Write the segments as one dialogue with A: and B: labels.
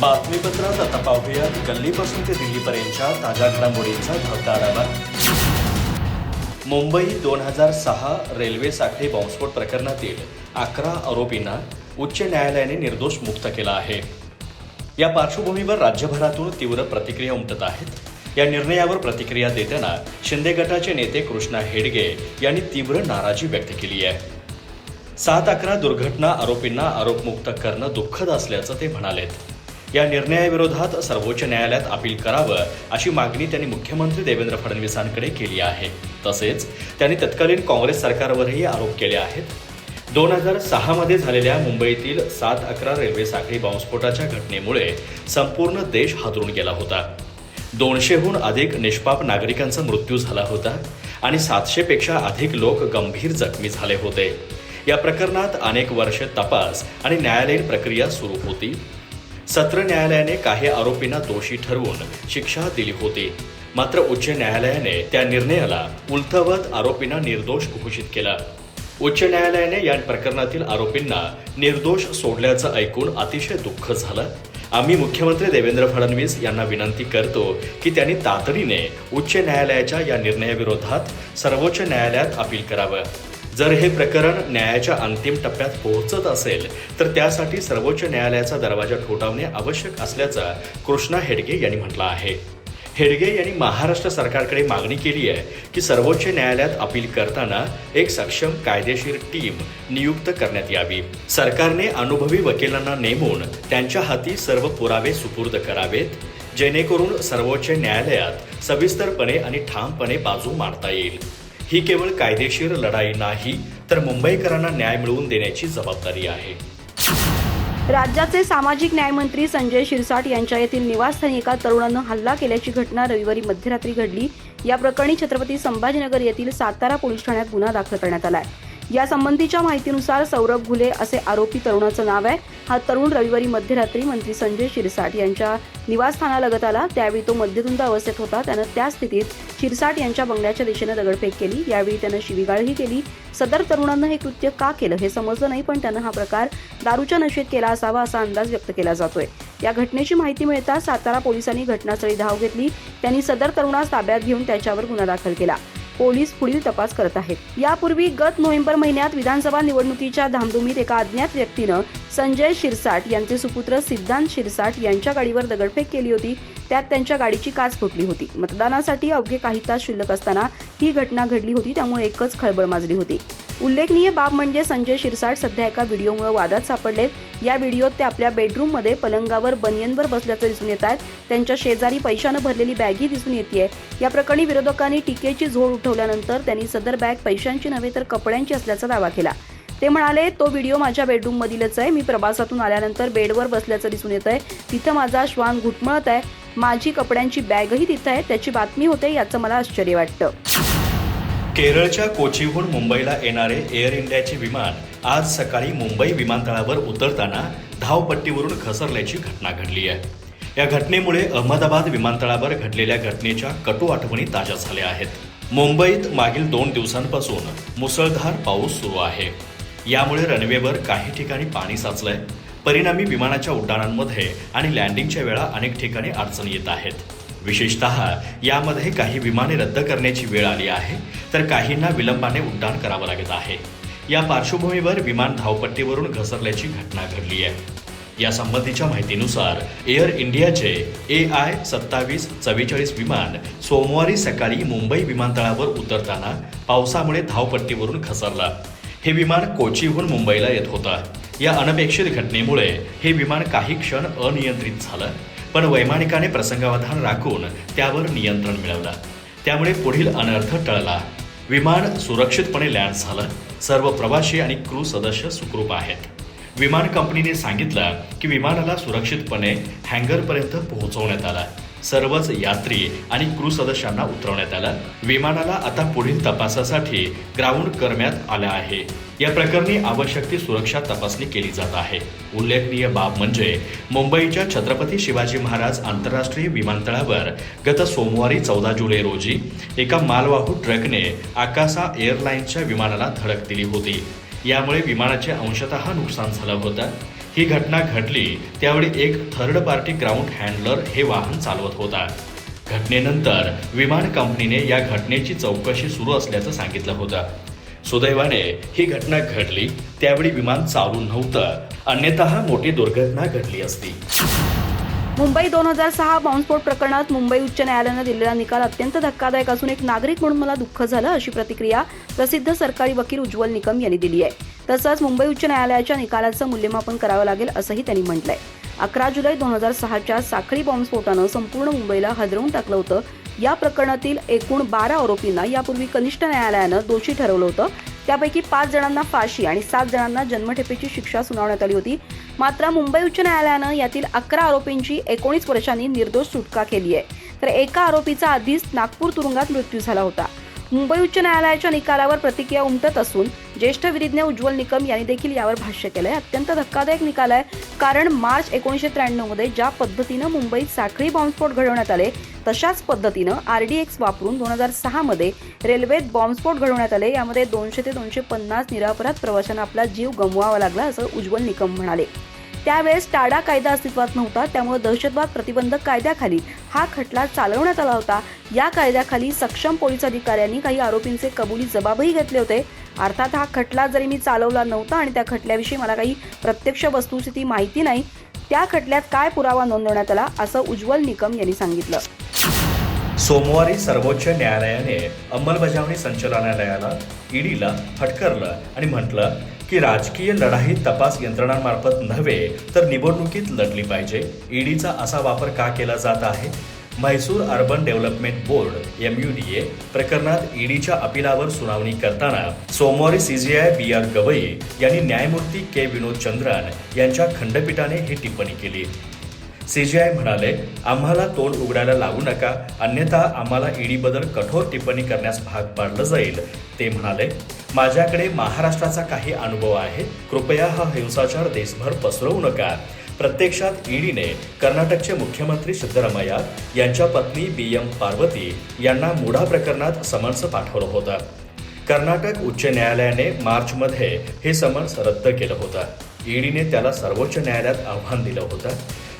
A: बातमीपत्रात आता पाहूयात गल्लीपासून ते दिल्लीपर्यंतच्या ताज्या घडामोडींचा धावता आढावा मुंबई दोन हजार सहा रेल्वे साखळी बॉम्बस्फोट प्रकरणातील अकरा आरोपींना उच्च न्यायालयाने निर्दोष मुक्त केला आहे. या पार्श्वभूमीवर राज्यभरातून तीव्र प्रतिक्रिया उमटत आहेत. या निर्णयावर प्रतिक्रिया देताना शिंदे गटाचे नेते कृष्णा हेडगे यांनी तीव्र नाराजी व्यक्त केली आहे. सात अकरा दुर्घटना आरोपींना आरोपमुक्त करणं दुःखद असल्याचं ते म्हणालेत. या निर्णयाविरोधात सर्वोच्च न्यायालयात अपील करावं अशी मागणी त्यांनी मुख्यमंत्री देवेंद्र फडणवीसांकडे केली आहे. तसेच त्यांनी तत्कालीन काँग्रेस सरकारवरही आरोप केले आहेत. दोन हजार सहामध्ये झालेल्या मुंबईतील सात अकरा रेल्वे साखळी बॉम्बस्फोटाच्या घटनेमुळे संपूर्ण देश हादरून गेला होता. दोनशेहून अधिक निष्पाप नागरिकांचा मृत्यू झाला होता आणि सातशेपेक्षा अधिक लोक गंभीर जखमी झाले होते. या प्रकरणात अनेक वर्षे तपास आणि न्यायालयीन प्रक्रिया सुरू होती. सत्र न्यायालयाने काही आरोपींना दोषी ठरवून शिक्षा दिली होती. मात्र उच्च न्यायालयाने त्या निर्णयाला उलथवत आरोपींना निर्दोष घोषित केलं. उच्च न्यायालयाने या प्रकरणातील आरोपींना निर्दोष सोडल्याचं ऐकून अतिशय दुःख झालं. आम्ही मुख्यमंत्री देवेंद्र फडणवीस यांना विनंती करतो की त्यांनी तातडीने उच्च न्यायालयाच्या या निर्णयाविरोधात सर्वोच्च न्यायालयात अपील करावं. जर हे प्रकरण न्यायाच्या अंतिम टप्प्यात पोहोचत असेल तर त्यासाठी सर्वोच्च न्यायालयाचा दरवाजा ठोठावणे आवश्यक असल्याचं कृष्णा हेडगे यांनी म्हटलं आहे. हेडगे यांनी महाराष्ट्र सरकारकडे मागणी केली आहे की सर्वोच्च न्यायालयात अपील करताना एक सक्षम कायदेशीर टीम नियुक्त करण्यात यावी. सरकारने अनुभवी वकिलांना नेमून त्यांच्या हाती सर्व पुरावे सुपूर्द करावेत जेणेकरून सर्वोच्च न्यायालयात सविस्तरपणे आणि ठामपणे बाजू मांडता येईल. ही केवळ कायदेशीर लढाई नाही तर मुंबईकरांना न्याय मिळवून देण्याची जबाबदारी आहे.
B: राज्याचे सामाजिक न्यायमंत्री संजय शिरसाट यांच्या येथील निवासस्थानी एका तरुणानं हल्ला केल्याची घटना रविवारी मध्यरात्री घडली. या प्रकरणी छत्रपती संभाजीनगर येथील सातारा पोलीस ठाण्यात गुन्हा दाखल करण्यात आलाय आहे. यासंबंधीच्या माहितीनुसार सौरभ घुले असे आरोपी तरुणाचं नाव आहे. हा तरुण रविवारी मध्यरात्री मंत्री संजय शिरसाट यांच्या निवासस्थानालगत आला त्यावेळी तो मध्यधुंद अवस्थेत होता. त्यानं त्या स्थितीत शिरसाट यांच्या बंगल्याच्या दिशेनं दगडफेक केली. यावेळी त्यानं शिवीगाळही केली. सदर तरुणानं हे कृत्य का केलं हे समजलं नाही पण त्यानं हा प्रकार दारूच्या नशेत केला असावा असा अंदाज व्यक्त केला जातोय. या घटनेची माहिती मिळताच सातारा पोलिसांनी घटनास्थळी धाव घेतली. त्यांनी सदर तरुणास ताब्यात घेऊन त्याच्यावर गुन्हा दाखल केला. पोलीस पुढील तपास करत आहेत. यापूर्वी गत नोव्हेंबर महिन्यात विधानसभा निवडणुकीच्या धामधुमीत एका अज्ञात व्यक्तीनं संजय शिरसाट यांचे सुपुत्र सिद्धांत शिरसाट यांच्या गाडीवर दगडफेक केली होती. त्यात त्यांच्या गाडीची काच फुटली होती. मतदानासाठी अवघे काही तास शिल्लक असताना ही घटना घडली होती त्यामुळे एकच खळबळ माजली होती. उल्लेखनीय बाब म्हणजे संजय शिरसाट सध्या एका व्हिडिओमुळे वादात सापडलेत या व्हिडिओत ते आपल्या बेडरूममध्ये पलंगावर बनियनवर बसल्याचं दिसून येत आहेत त्यांच्या शेजारी पैशानं भरलेली बॅगही दिसून येते या प्रकरणी विरोधकांनी टीकेची झोड उठवल्यानंतर त्यांनी सदर बॅग पैशांची नव्हे तर कपड्यांची असल्याचा दावा केला. ते म्हणाले तो व्हिडिओ माझ्या बेडरूममधीलच आहे. मी प्रवासातून आल्यानंतर बेडवर बसल्याचं दिसून येत आहे तिथं माझा श्वान घुटमळत आहे. माझी कपड्यांची बॅगही तिथं आहे. त्याची बातमी होते याचं मला आश्चर्य वाटतं.
A: केरळच्या कोचीहून मुंबईला येणारे एअर इंडियाचे विमान आज सकाळी मुंबई विमानतळावर उतरताना धावपट्टीवरून घसरल्याची घटना घडली आहे. या घटनेमुळे अहमदाबाद विमानतळावर घडलेल्या घटनेच्या कटू आठवणी ताज्या झाल्या आहेत. मुंबईत मागील दोन दिवसांपासून मुसळधार पाऊस सुरू आहे. यामुळे रनवेवर काही ठिकाणी पाणी साचलंय. परिणामी विमानाच्या उड्डाणांमध्ये आणि लँडिंगच्या वेळा अनेक ठिकाणी अडचणी येत आहेत. विशेषतः यामध्ये काही विमाने रद्द करण्याची वेळ आली आहे तर काहींना विलंबाने उड्डाण करावं लागत आहे. या पार्श्वभूमीवर विमान धावपट्टीवरून घसरल्याची घटना घडली आहे. या संबंधीच्या माहितीनुसार एअर इंडियाचे ए आय सत्तावीस चव्वेचाळीस विमान सोमवारी सकाळी मुंबई विमानतळावर उतरताना पावसामुळे धावपट्टीवरून घसरला. हे विमान कोचीहून मुंबईला येत होतं. या अनपेक्षित घटनेमुळे हे विमान काही क्षण अनियंत्रित झालं. पण वैमानिकाने प्रसंगावधान राखून त्यावर नियंत्रण मिळवलं. त्यामुळे पुढील अनर्थ टळला. विमान सुरक्षितपणे लँड झालं. सर्व प्रवासी आणि क्रू सदस्य सुखरूप आहेत. विमान कंपनीने सांगितलं की विमानाला सुरक्षितपणे हँगरपर्यंत पोहोचवण्यात आलं. सर्वच यात्री आणि क्रू सदस्यांना उतरवण्यात आलं. विमानाला आता पुढील तपासासाठी ग्राउंड करण्यात आलं आहे. या प्रकरणी आवश्यक ती सुरक्षा तपासणी केली जात आहे. उल्लेखनीय बाब म्हणजे मुंबईच्या छत्रपती शिवाजी महाराज आंतरराष्ट्रीय विमानतळावर गत सोमवारी चौदा जुलै रोजी एका मालवाहू ट्रकने आकासा एअरलाईन्सच्या विमानाला धडक दिली होती. यामुळे विमानाचे अंशतः नुकसान झालं होतं. ही घटना घडली त्यावेळी एक थर्ड पार्टी ग्राउंड हँडलर हे वाहन चालवत होता. घटनेनंतर विमान कंपनीने या घटनेची चौकशी सुरू असल्याचं सांगितलं होतं. सुदैवाने ही घटना घडली त्यावेळी विमान चालू नव्हतं अन्यथा मोठी दुर्घटना घडली असती.
B: मुंबई दोन हजार सहा बॉम्बस्फोट प्रकरणात मुंबई उच्च न्यायालयानं दिलेला निकाल अत्यंत धक्कादायक असून एक नागरिक म्हणून मला दुःख झालं अशी प्रतिक्रिया प्रसिद्ध सरकारी वकील उज्ज्वल निकम यांनी दिली आहे. तसंच मुंबई उच्च न्यायालयाच्या निकालाचं मूल्यमापन करावं लागेल असंही त्यांनी म्हटलंय. अकरा जुलै दोन हजार सहाच्या साखळी बॉम्बस्फोटानं संपूर्ण मुंबईला हदरवून टाकलं होतं. या प्रकरणातील एकूण बारा आरोपींना यापूर्वी कनिष्ठ न्यायालयानं दोषी ठरवलं होतं. त्यापैकी पाच जणांना फाशी आणि सात जणांना जन्मठेपेची शिक्षा सुनावण्यात आली होती. मात्र मुंबई उच्च न्यायालयानं यातील अकरा आरोपींची एकोणीस वर्षांनी निर्दोष सुटका केली आहे तर एका आरोपीचा आधीच नागपूर तुरुंगात मृत्यू झाला होता. मुंबई उच्च न्यायालयाच्या निकालावर प्रतिक्रिया उमटत असून ज्येष्ठ विधिज्ञ उज्ज्वल निकम यांनी देखील यावर भाष्य केलंय. अत्यंत धक्कादायक निकाल आहे. कारण मार्च एकोणीसशे त्र्याण्णवमध्ये ज्या पद्धतीनं मुंबईत साखळी बॉम्बस्फोट घडवण्यात आले तशाच पद्धतीनं आरडीएक्स वापरून दोन हजार सहा मध्ये रेल्वेत बॉम्बस्फोट घडवण्यात आले. यामध्ये दोनशे ते दोनशे पन्नास निरापराध प्रवाशांना आपला जीव गमवावा लागला असं उज्ज्वल निकम म्हणाले. त्यावेळेस टाडा कायदा अस्तित्वात नव्हता त्यामुळे दहशतवाद प्रतिबंधक कायद्याखाली हा खटला चालवण्यात आला होता. या कायद्याखाली सक्षम पोलीस अधिकाऱ्यांनी काही आरोपींचे कबुली जबाबही घेतले होते. अर्थात हा खटला जरी मी चालवला नव्हता आणि त्या खटल्याविषयी मला काही प्रत्यक्ष वस्तुस्थिती माहिती नाही त्या खटल्यात काय पुरावा नोंदवण्यात आला असं उज्ज्वल निकम यांनी सांगितलं.
A: सोमवारी सर्वोच्च न्यायालयाने अंमलबजावणी संचालनालयाला ईडीला फटकारलं आणि म्हटलं की राजकीय लढाई तपास यंत्रणांमार्फत नव्हे तर निवडणुकीत लढली पाहिजे. ईडीचा असा वापर का केला जात आहे? Mysore urban development board M U D A प्रकरणात ईडीच्या अपिलावर सुनावणी करताना सोमवारी सीजीआय बी आर गवई यांनी न्यायमूर्ती के. विनोद चंद्रन यांच्या खंडपीठाने ही टिप्पणी केली. सीजीआय म्हणाले आम्हाला तोंड उघडायला लागू नका अन्यथा आम्हाला ईडीबद्दल कठोर टिप्पणी करण्यास भाग पाडलं जाईल. ते म्हणाले माझ्याकडे महाराष्ट्राचा काही अनुभव आहे. कृपया हा हिंसाचार देशभर पसरवू नका. प्रत्यक्षात ईडीने कर्नाटकचे मुख्यमंत्री सिद्धरामय्या यांच्या पत्नी बी एम पार्वती यांना मुढा प्रकरणात समन्स पाठवलं होतं. कर्नाटक उच्च न्यायालयाने मार्चमध्ये हे समन्स रद्द केलं होतं. ईडीने त्याला सर्वोच्च न्यायालयात आव्हान दिलं होतं.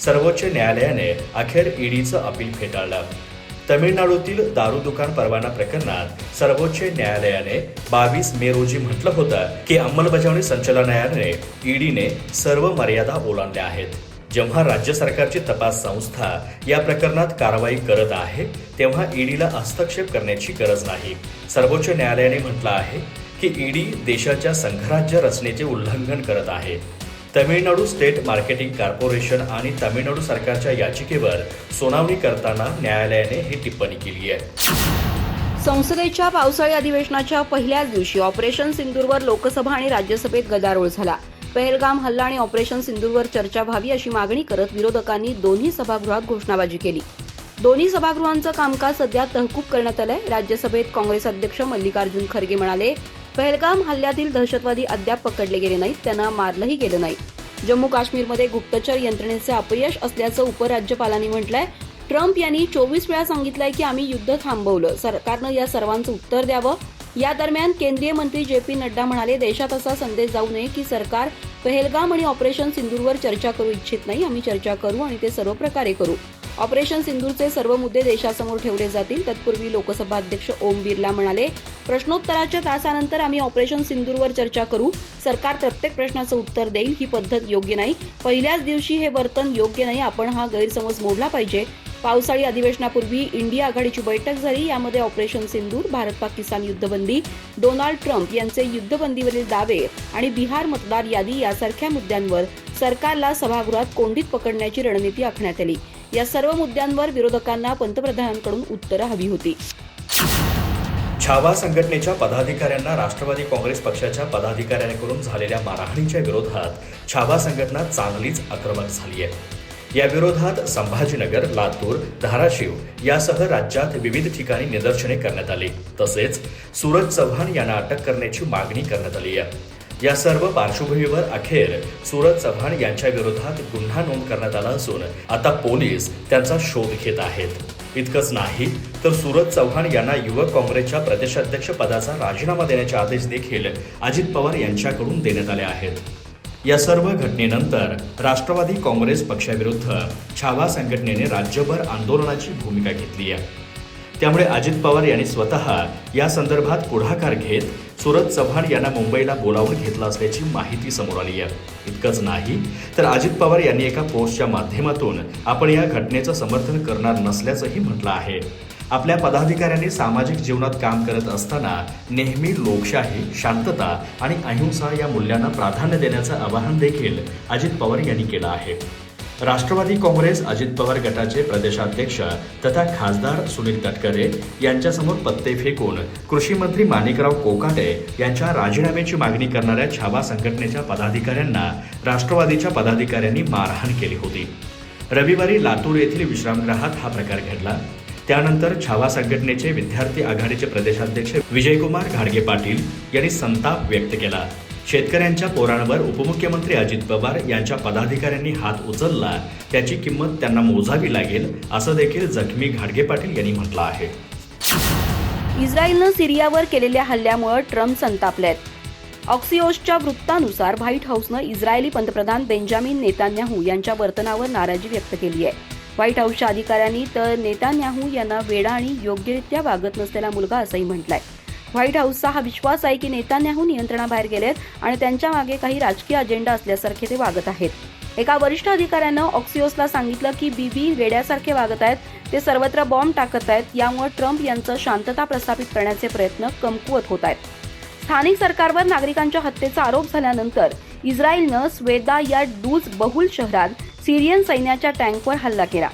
A: सर्वोच्च न्यायालयाने अखेर ईडीचं अपील फेटाळलं. तमिळनाडूतील दारू दुकान परवाना प्रकरणात सर्वोच्च न्यायालयाने बावीस मे रोजी म्हटलं होतं की अंमलबजावणी संचालनालयाने ईडीने सर्व मर्यादा ओलांडल्या आहेत. जेव्हा राज्य सरकारची तपास संस्था या प्रकरणात कारवाई करत आहे तेव्हा ईडीला हस्तक्षेप करण्याची गरज नाही. सर्वोच्च न्यायालयाने म्हटलं आहे की ईडी देशाच्या संघराज्य रचनेचे उल्लंघन करत आहे. तमिळनाडू स्टेट मार्केटिंग कॉर्पोरेशन आणि तमिळनाडू सरकारच्या याचिकेवर सुनावणी करताना न्यायालयाने ही टिप्पणी केली आहे.
B: संसदेच्या पावसाळी अधिवेशनाच्या पहिल्याच दिवशी ऑपरेशन सिंदूरवर लोकसभा आणि राज्यसभेत गदारोळ झाला. पहलगाम हल्ला आणि ऑपरेशन सिंदूरवर चर्चा व्हावी अशी मागणी करत विरोधकांनी दोन्ही सभागृहात घोषणाबाजी केली. दोन्ही सभागृहांचं कामकाज सध्या तहकूब करण्यात आलंय. राज्यसभेत काँग्रेस अध्यक्ष मल्लिकार्जुन खरगे म्हणाले पहलगाम हल्ल्यातील दहशतवादी अद्याप पकडले गेले नाहीत त्यांना मारलंही गेलं नाही. जम्मू काश्मीरमध्ये गुप्तचर यंत्रणेचे अपयश असल्याचं उपराज्यपालांनी म्हटलंय. ट्रम्प यांनी चोवीस वेळा सांगितलंय की आम्ही युद्ध थांबवलं. सरकारनं या सर्वांचं उत्तर द्यावं. या दरम्यान केंद्रीय मंत्री जे पी नड्डा म्हणाले देशात असा संदेश जाऊ नये की सरकार पहलगाम आणि ऑपरेशन सिंदूरवर चर्चा करू इच्छित नाही. आम्ही चर्चा करू आणि ते सर्व प्रकारे करू. ऑपरेशन सिंदूरचे सर्व मुद्दे देशासमोर ठेवले जातील. तत्पूर्वी लोकसभा अध्यक्ष ओम बिर्ला म्हणाले प्रश्नोत्तराच्या तासानंतर आम्ही ऑपरेशन सिंदूरवर चर्चा करू. सरकार प्रत्येक प्रश्नाचं उत्तर देईल ही पद्धत योग्य नाही. पहिल्याच दिवशी हे वर्तन योग्य नाही आपण हा गैरसमज मोडला पाहिजे. पावसाळी अधिवेशनापूर्वी इंडिया आघाडीची बैठक झाली यामध्ये ऑपरेशन सिंदूर भारत पाकिस्तान युद्धबंदी डोनाल्ड ट्रम्प यांचे युद्धबंदीवरील दावे आणि बिहार मतदार यादी यासारख्या मुद्द्यांवर सरकारला सभागृहात कोंडीत पकडण्याची रणनीती आखण्यात आली. या सर्व मुद्द्यांवर विरोधकांना पंतप्रधानांकडून उत्तरं हवी होती.
A: छावा संघटनेच्या पदाधिकाऱ्यांना राष्ट्रवादी काँग्रेस पक्षाच्या पदाधिकाऱ्यांकडून झालेल्या मारहाणीच्या विरोधात छावा संघटना चांगलीच आक्रमक झाली आहे. या विरोधात संभाजीनगर लातूर धाराशिव यासह राज्यात विविध ठिकाणी निदर्शने करण्यात आली. तसेच सूरज चव्हाण यांना अटक करण्याची मागणी करण्यात आली आहे. या सर्व पार्श्वभूमीवर अखेर सूरज चव्हाण यांच्या विरोधात गुन्हा नोंद करण्यात आला असून आता पोलीस त्यांचा शोध घेत आहेत. इतकंच नाही तर सूरज चव्हाण यांना युवक काँग्रेसच्या प्रदेशाध्यक्ष पदाचा राजीनामा देण्याचे आदेश देखील अजित पवार यांच्याकडून देण्यात आले आहेत. या सर्व घटनेनंतर राष्ट्रवादी काँग्रेस पक्षाविरुद्ध छावा संघटनेने राज्यभर आंदोलनाची भूमिका घेतली आहे. त्यामुळे अजित पवार यांनी स्वतः या संदर्भात पुढाकार घेत सुरज चव्हाण यांना मुंबईला बोलावून घेतलं असल्याची माहिती समोर आली आहे. इतकंच नाही तर अजित पवार यांनी एका पोस्टच्या माध्यमातून आपण या घटनेचं समर्थन करणार नसल्याचंही म्हटलं आहे. आपल्या पदाधिकाऱ्यांनी सामाजिक जीवनात काम करत असताना नेहमी लोकशाही शांतता आणि अहिंसा या मूल्यांना प्राधान्य देण्याचं आवाहन देखील अजित पवार यांनी केलं आहे. राष्ट्रवादी काँग्रेस अजित पवार गटाचे प्रदेशाध्यक्ष तथा खासदार सुनील तटकरे यांच्यासमोर पत्ते फेकून कृषी मंत्री माणिकराव कोकाटे यांच्या राजीनाम्याची मागणी करणाऱ्या छावा संघटनेच्या पदाधिकाऱ्यांना राष्ट्रवादीच्या पदाधिकाऱ्यांनी मारहाण केली होती. रविवारी लातूर येथील विश्रामगृहात हा प्रकार घडला. त्यानंतर छावा संघटनेचे विद्यार्थी आघाडीचे प्रदेशाध्यक्ष विजयकुमार घाडगे पाटील यांनी संताप व्यक्त केला. शेतकऱ्यांच्या पोरांवर उपमुख्यमंत्री अजित पवार यांच्या पदाधिकाऱ्यांनी हात उचलला. त्याची किंमत त्यांना मोजावी लागेल असं देखील जखमी घाडगे पाटील यांनी म्हटलं आहे.
B: इस्रायलनं सिरियावर केलेल्या हल्ल्यामुळे ट्रम्प संतापले आहेत ऑक्सिओसच्या वृत्तानुसार व्हाईट हाऊसनं इस्रायली पंतप्रधान बेंजामिन नेतान्याहू यांच्या वर्तनावर नाराजी व्यक्त केली आहे. व्हाईट हाऊसच्या अधिकाऱ्यांनी तर नेतान्याहू यांना वेडा आणि योग्यरित्या वागत नसलेला मुलगा असंही म्हटलंय. व्हाईट हाऊसचा हा विश्वास आहे की नेतान्याहू नियंत्रणाबाहेर गेलेत आणि त्यांच्या मागे काही राजकीय अजेंडा असल्यासारखे ते वागत आहेत. एका वरिष्ठ अधिकाऱ्यानं ऑक्सिओसला सांगितलं की बीबी वेड्यासारखे वागत आहेत ते सर्वत्र बॉम्ब टाकत आहेत यामुळे ट्रम्प यांचं शांतता प्रस्थापित करण्याचे प्रयत्न कमकुवत होत आहेत. स्थानिक सरकारवर नागरिकांच्या हत्येचा आरोप झाल्यानंतर इस्रायलनं स्वेदा या डूज बहुल शहरात सिरियन सैन्याच्या टँकवर हल्ला केला.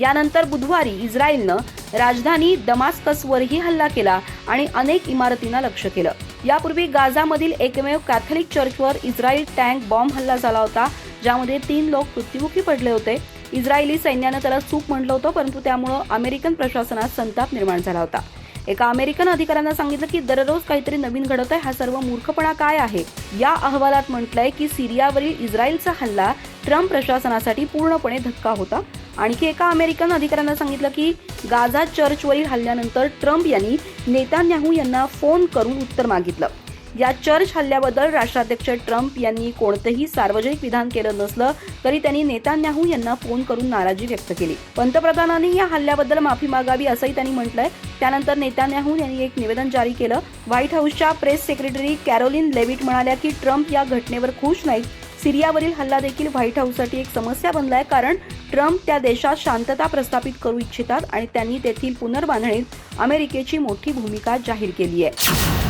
B: यानंतर बुधवारी इस्रायलनं राजधानी दमास्कसवरही हल्ला केला आणि अनेक इमारतींना लक्ष्य केलं. यापूर्वी गाझामधील एकमेव कॅथलिक चर्चवर इस्रायल टँक बॉम्ब हल्ला झाला होता ज्यामध्ये तीन लोक मृत्युमुखी पडले होते. इस्रायली सैन्यानं त्याला चूक म्हटलं होतं परंतु त्यामुळं अमेरिकन प्रशासनात संताप निर्माण झाला होता. एका अमेरिकन अधिकाऱ्यांना सांगितलं की दररोज काहीतरी नवीन घडत आहे हा सर्व मूर्खपणा काय आहे? या अहवालात म्हटलंय की सिरियावरील इस्रायलचा हल्ला ट्रम्प प्रशासनासाठी पूर्णपणे धक्का होता. आणखी एका अमेरिकन अधिकाऱ्यानं सांगितलं की गाझा चर्चवरील हल्ल्यानंतर ट्रम्प यांनी नेतान्याहू यांना फोन करून उत्तर मागितलं. या चर्च हल्ल्याबद्दल राष्ट्राध्यक्ष ट्रम्प यांनी कोणतंही सार्वजनिक विधान केलं नसलं तरी त्यांनी नेतान्याहू यांना फोन करून नाराजी व्यक्त केली. पंतप्रधानांनी या हल्ल्याबद्दल माफी मागावी असंही त्यांनी म्हटलंय. त्यानंतर नेतान्याहू यांनी एक निवेदन जारी केलं. व्हाईट हाऊसच्या प्रेस सेक्रेटरी कॅरोलिन लेविट म्हणाल्या की ट्रम्प या घटनेवर खुश नाहीत. सिरियावरील हल्ला देखील व्हाईट हाऊससाठी एक समस्या बनलाय कारण ट्रम्प त्या देशात शांतता प्रस्थापित करू इच्छितात आणि त्यांनी तेथील पुनर्बांधणीत अमेरिकेची मोठी भूमिका जाहीर केली आहे.